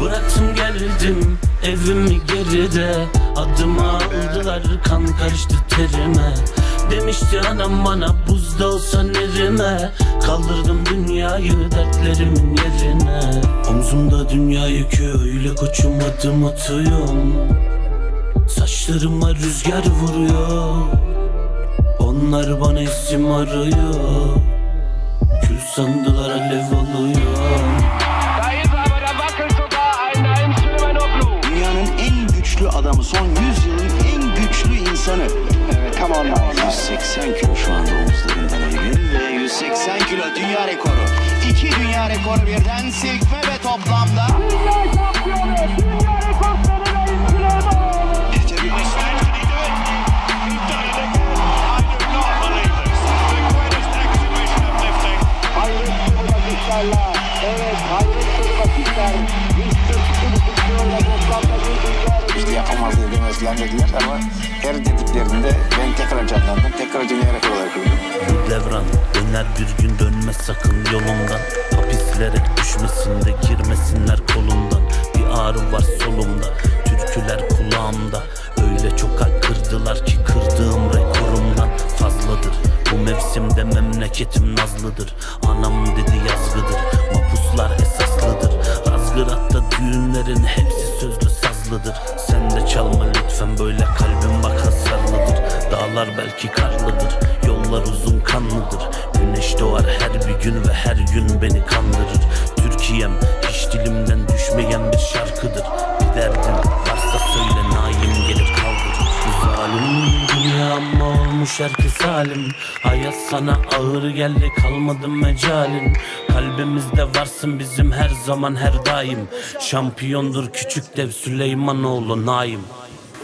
Bıraktım geldim evimi geride. Adımı aldılar kan karıştı terime. Demişti anam bana buzda olsa nerime Kaldırdım dünyayı dertlerimin yerine. Omzumda dünya yükü öyle koçum adım atıyorum. Saçlarıma rüzgar vuruyor. Onlar bana isim arıyor. Kül sandılar alev oluyor adamı, son 100 yılın en güçlü insanı. Evet, tamam. 180 kilo şu anda omuzlarından Eyüp'ün ve 180 kilo dünya rekoru. İki dünya rekoru birden silkme ve toplamda. Dediler ama her dediklerinde ben tekrar canlandım. Tekrar dünya rekoru olarak. Bu devran döner bir gün dönme sakın yolumdan Hapislere düşmesin de girmesinler kolumdan Bir ağrı var solumda Türküler kulağımda. Öyle çok kalp kırdılar ki kırdığım rekorumdan fazladır. Bu mevsimde memleketim nazlıdır. Anam dedi yazgıdır Mapuslar esaslıdır. Razgırat'ta düğünlerin hepsi sözlü sazlıdır. Sen de çalma lütfen böyle kalbim bak hasarlıdır Dağlar belki karlıdır. Yollar uzun kanlıdır. Güneş doğar her bir gün ve her gün beni kandırır. Türkiye'm hiç dilimden düşmeyen bir şarkıdır. Bir derdin varsa söyle naim gelir kaldırır Zalim dünya ama olmuş herkes halim Hayat sana ağır geldi kalmadı mecalin. Kalbimizde varsın bizim her zaman her daim. Şampiyondur küçük dev Süleymanoğlu Naim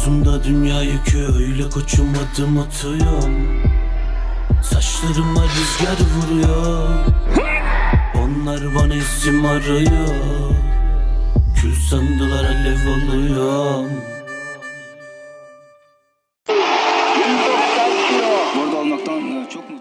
Omzumda dünya yükü öyle koçum adım atıyorum Saçlarıma rüzgar vuruyor. Onlar bana isim arıyor. Kül sandılar alev oluyor Burada olmaktan e, çok mutluyum.